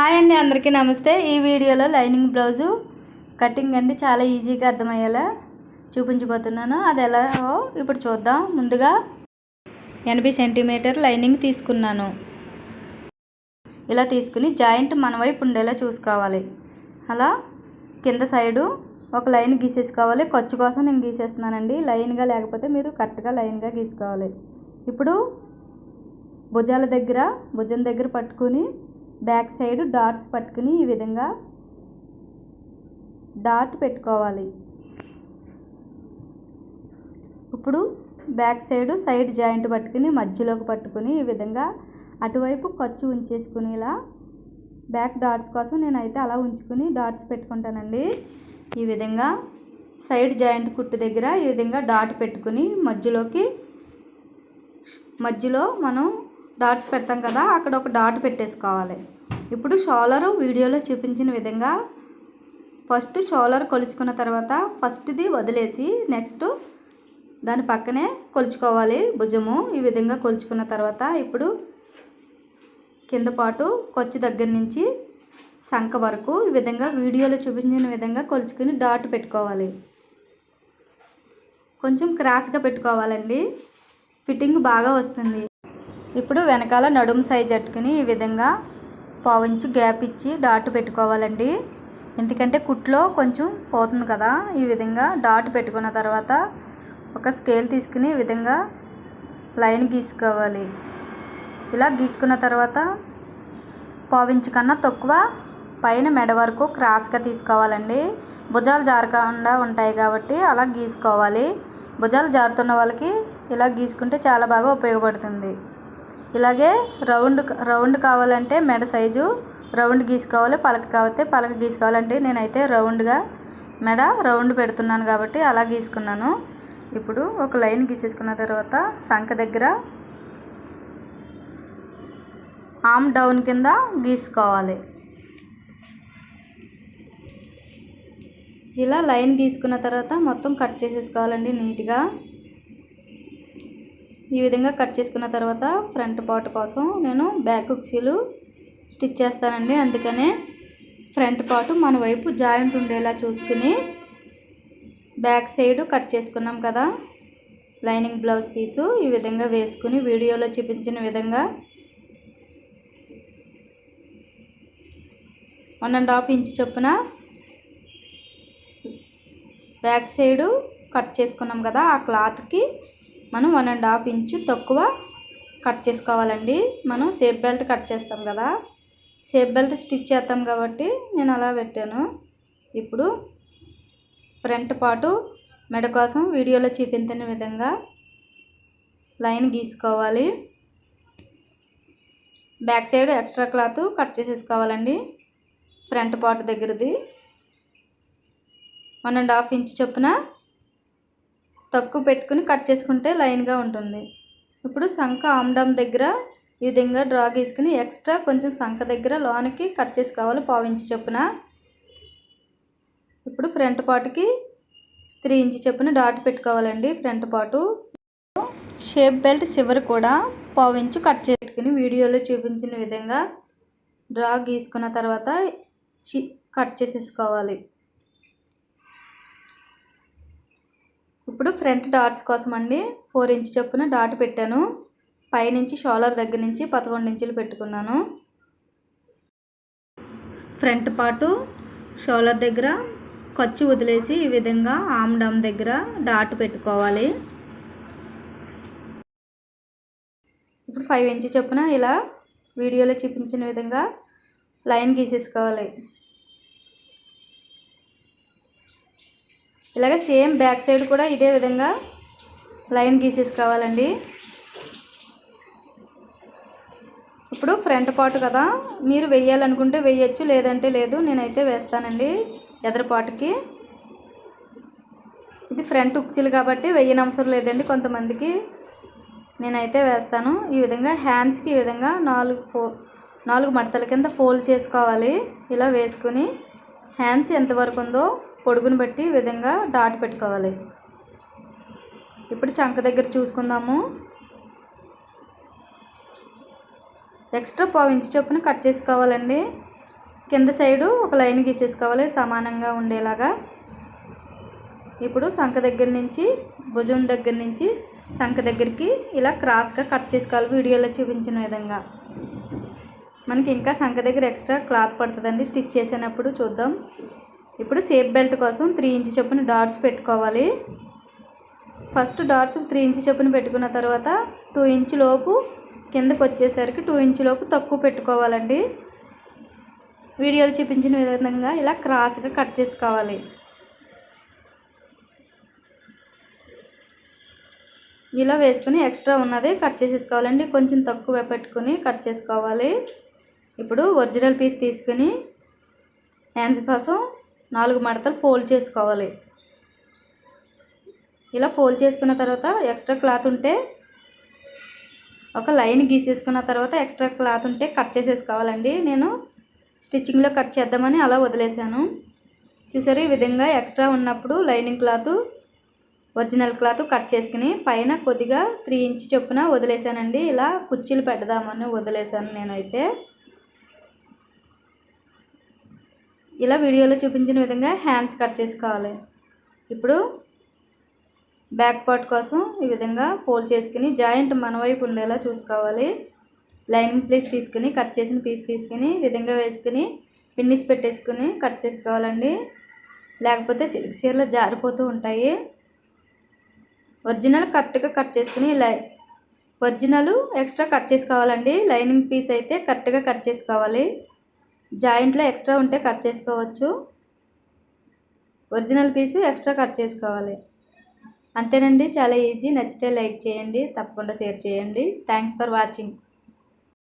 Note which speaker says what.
Speaker 1: Hi అండి అందరికీ నమస్తే. ఈ వీడియోలో లైనింగ్ బ్లౌజు కటింగ్ అండి చాలా ఈజీగా అర్థమయ్యేలా చూపించబోతున్నాను. అది ఎలా ఇప్పుడు చూద్దాం. ముందుగా ఎనభై సెంటీమీటర్ లైనింగ్ తీసుకున్నాను. ఇలా తీసుకుని జాయింట్ మన వైపు ఉండేలా చూసుకోవాలి. అలా కింద సైడు ఒక లైన్ గీసేసుకోవాలి. ఖర్చు కోసం నేను గీసేస్తున్నానండి. లైన్గా లేకపోతే మీరు కరెక్ట్గా లైన్గా గీసుకోవాలి. ఇప్పుడు భుజాల దగ్గర భుజం దగ్గర పట్టుకుని బ్యాక్ సైడ్ డాట్స్ పట్టుకుని ఈ విధంగా డాట్ పెట్టుకోవాలి. ఇప్పుడు బ్యాక్ సైడ్ సైడ్ జాయింట్ పట్టుకుని మధ్యలోకి పట్టుకుని ఈ విధంగా అటువైపు ఖర్చు ఉంచేసుకుని ఇలా బ్యాక్ డాట్స్ కోసం నేనైతే అలా ఉంచుకుని డాట్స్ పెట్టుకుంటానండి. ఈ విధంగా సైడ్ జాయింట్ కుట్టు దగ్గర ఈ విధంగా డాట్ పెట్టుకుని మధ్యలోకి మధ్యలో మనం డాట్స్ పెడతాం కదా అక్కడ ఒక డాట్ పెట్టేసుకోవాలి. ఇప్పుడు షోలరు వీడియోలో చూపించిన విధంగా ఫస్ట్ షోలర్ కొలుచుకున్న తర్వాత ఫస్ట్ది వదిలేసి నెక్స్ట్ దాని పక్కనే కొలుచుకోవాలి భుజము. ఈ విధంగా కొలుచుకున్న తర్వాత ఇప్పుడు కింద పాటు కొచ్చి దగ్గర నుంచి సంఖ వరకు ఈ విధంగా వీడియోలో చూపించిన విధంగా కొలుచుకుని డాట్ పెట్టుకోవాలి. కొంచెం క్రాస్గా పెట్టుకోవాలండి. ఫిట్టింగ్ బాగా వస్తుంది. ఇప్పుడు వెనకాల నడుము సైజ్ అట్టుకుని ఈ విధంగా పావించి గ్యాప్ ఇచ్చి డాట్ పెట్టుకోవాలండి. ఎందుకంటే కుట్లో కొంచెం పోతుంది కదా ఈ విధంగా డాట్ పెట్టుకున్న తర్వాత ఒక స్కేల్ తీసుకుని ఈ విధంగా లైన్ గీసుకోవాలి. ఇలా గీచుకున్న తర్వాత పావించి కన్నా తక్కువ పైన మెడ వరకు క్రాస్గా తీసుకోవాలండి. భుజాలు జారకుండా ఉంటాయి కాబట్టి అలా గీసుకోవాలి. భుజాలు జారుతున్న వాళ్ళకి ఇలా గీసుకుంటే చాలా బాగా ఉపయోగపడుతుంది. ఇలాగే రౌండ్ రౌండ్ కావాలంటే మెడ సైజు రౌండ్ గీసుకోవాలి పలక కావతే పలక గీసుకోవాలంటే నేనైతే రౌండ్గా మెడ రౌండ్ పెడుతున్నాను కాబట్టి అలా గీసుకున్నాను. ఇప్పుడు ఒక లైన్ గీసేసుకున్న తర్వాత సంఖ దగ్గర ఆమ్ డౌన్ కింద గీసుకోవాలి. ఇలా లైన్ గీసుకున్న తర్వాత మొత్తం కట్ చేసేసుకోవాలండి నీట్గా. ఈ విధంగా కట్ చేసుకున్న తర్వాత ఫ్రంట్ పార్ట్ కోసం నేను బ్యాక్ ఉక్సీలు స్టిచ్ చేస్తానండి. అందుకనే ఫ్రంట్ పార్ట్ మన వైపు జాయింట్ ఉండేలా చూసుకుని బ్యాక్ సైడ్ కట్ చేసుకున్నాం కదా. లైనింగ్ బ్లౌజ్ పీసు ఈ విధంగా వేసుకుని వీడియోలో చూపించిన విధంగా వన్ అండ్ హాఫ్ ఇంచ్ చొప్పున బ్యాక్ సైడు కట్ చేసుకున్నాం కదా ఆ క్లాత్కి మనం వన్ అండ్ హాఫ్ ఇంచు తక్కువ కట్ చేసుకోవాలండి. మనం సేఫ్ బెల్ట్ కట్ చేస్తాం కదా. సేఫ్ బెల్ట్ స్టిచ్ చేస్తాం కాబట్టి నేను అలా పెట్టాను. ఇప్పుడు ఫ్రంట్ పాటు మెడ కోసం వీడియోలో చూపించిన విధంగా line గీసుకోవాలి. Back side extra cloth cut చేసేసుకోవాలండి. ఫ్రంట్ పార్ట్ దగ్గరది. వన్ అండ్ హాఫ్ ఇంచ్ చొప్పున తక్కువ పెట్టుకుని కట్ చేసుకుంటే లైన్గా ఉంటుంది. ఇప్పుడు సంఖ ఆమ్డమ్ దగ్గర ఈ విధంగా డ్రా గీసుకుని ఎక్స్ట్రా కొంచెం సంఖ దగ్గర లోనికి కట్ చేసుకోవాలి పావించి చొప్పున. ఇప్పుడు ఫ్రంట్ పార్ట్కి త్రీ ఇంచ్ చొప్పున డాట్ పెట్టుకోవాలండి ఫ్రంట్ పాటు షేప్ బెల్ట్ చివరి కూడా పావించు కట్ చేసుకుని వీడియోలో చూపించిన విధంగా డ్రా గీసుకున్న తర్వాత చి కట్ చేసేసుకోవాలి. ఇప్పుడు ఫ్రంట్ డాట్స్ కోసం అండి ఫోర్ ఇంచ్ చొప్పున డాట్ పెట్టాను. పైనుంచి షోలర్ దగ్గర నుంచి పదకొండు ఇంచులు పెట్టుకున్నాను. ఫ్రంట్ పాటు షోలర్ దగ్గర ఖర్చు వదిలేసి ఈ విధంగా ఆమ్ డమ్ దగ్గర డాట్ పెట్టుకోవాలి. ఇప్పుడు ఫైవ్ ఇంచ్ చొప్పున ఇలా వీడియోలో చూపించిన విధంగా లైన్ గీసేసుకోవాలి. ఇలాగ సేమ్ బ్యాక్ సైడ్ కూడా ఇదే విధంగా లైన్ గీసేసుకోవాలండి. ఇప్పుడు ఫ్రంట్ పార్ట్ కదా మీరు వెయ్యాలనుకుంటే వెయ్యొచ్చు లేదంటే లేదు నేనైతే వేస్తానండి ఎదరపాటుకి ఇది ఫ్రంట్ ఉక్సీలు కాబట్టి వెయ్యని అవసరం లేదండి కొంతమందికి. నేనైతే వేస్తాను. ఈ విధంగా హ్యాండ్స్కి ఈ విధంగా నాలుగు ఫో నాలుగు మడతల కింద ఫోల్డ్ చేసుకోవాలి. ఇలా వేసుకుని హ్యాండ్స్ ఎంతవరకు ఉందో పొడుగును బట్టి విధంగా డాట్ పెట్టుకోవాలి. ఇప్పుడు చంక దగ్గర చూసుకుందాము. ఎక్స్ట్రా పావు ఇంచు చొప్పున కట్ చేసుకోవాలండి. కింద సైడు ఒక లైన్ గీసేసుకోవాలి సమానంగా ఉండేలాగా. ఇప్పుడు సంఖ దగ్గర నుంచి భుజం దగ్గర నుంచి సంఖ దగ్గరికి ఇలా క్రాస్గా కట్ చేసుకోవాలి. వీడియోలో చూపించిన విధంగా. మనకి ఇంకా సంఖ దగ్గర ఎక్స్ట్రా క్లాత్ పడుతుందండి. స్టిచ్ చేసినప్పుడు చూద్దాం. ఇప్పుడు సేఫ్ బెల్ట్ కోసం త్రీ ఇంచ్ చొప్పున డాట్స్ పెట్టుకోవాలి. ఫస్ట్ డాట్స్ త్రీ ఇంచ్ చొప్పున పెట్టుకున్న తర్వాత టూ ఇంచ్ లోపు కిందకు వచ్చేసరికి టూ ఇంచ్ లోపు తక్కువ పెట్టుకోవాలండి. వీడియోలు చూపించిన విధంగా ఇలా క్రాస్గా కట్ చేసుకోవాలి. ఇలా వేసుకుని ఎక్స్ట్రా ఉన్నది కట్ చేసేసుకోవాలండి. కొంచెం తక్కువ పెట్టుకుని కట్ చేసుకోవాలి. ఇప్పుడు ఒరిజినల్ పీస్ తీసుకుని హ్యాండ్స్ కోసం నాలుగు మడతలు ఫోల్డ్ చేసుకోవాలి. ఇలా ఫోల్డ్ చేసుకున్న తర్వాత ఎక్స్ట్రా క్లాత్ ఉంటే ఒక లైన్ గీసేసుకున్న తర్వాత ఎక్స్ట్రా క్లాత్ ఉంటే కట్ చేసేసుకోవాలండి. నేను స్టిచ్చింగ్లో కట్ చేద్దామని అలా వదిలేశాను. చూసారు ఈ విధంగా ఎక్స్ట్రా ఉన్నప్పుడు lining cloth original cloth cut చేసుకుని పైన కొద్దిగా త్రీ ఇంచ్ చొప్పున వదిలేశానండి. ఇలా కుర్చీలు పెడదామని వదిలేసాను నేనైతే. ఇలా వీడియోలో చూపించిన విధంగా హ్యాండ్స్ కట్ చేసుకోవాలి. ఇప్పుడు బ్యాక్ పార్ట్ కోసం ఈ విధంగా ఫోల్డ్ చేసుకుని జాయింట్ మన వైపు ఉండేలా చూసుకోవాలి. లైనింగ్ ప్లేస్ తీసుకుని కట్ చేసిన పీస్ తీసుకుని విధంగా వేసుకుని పిన్నిస్ పెట్టేసుకుని కట్ చేసుకోవాలండి. లేకపోతే సిల్క్ చీరలు జారిపోతూ ఉంటాయి. ఒరిజినల్ కరెక్ట్గా కట్ చేసుకుని లై ఒరిజినల్ ఎక్స్ట్రా కట్ చేసుకోవాలండి. లైనింగ్ పీస్ అయితే కరెక్ట్గా కట్ చేసుకోవాలి. జాయింట్లో ఎక్స్ట్రా ఉంటే కట్ చేసుకోవచ్చు. ఒరిజినల్ పీసు ఎక్స్ట్రా కట్ చేసుకోవాలి. అంతేనండి చాలా ఈజీ. నచ్చితే లైక్ చేయండి తప్పకుండా షేర్ చేయండి. Thanks for watching.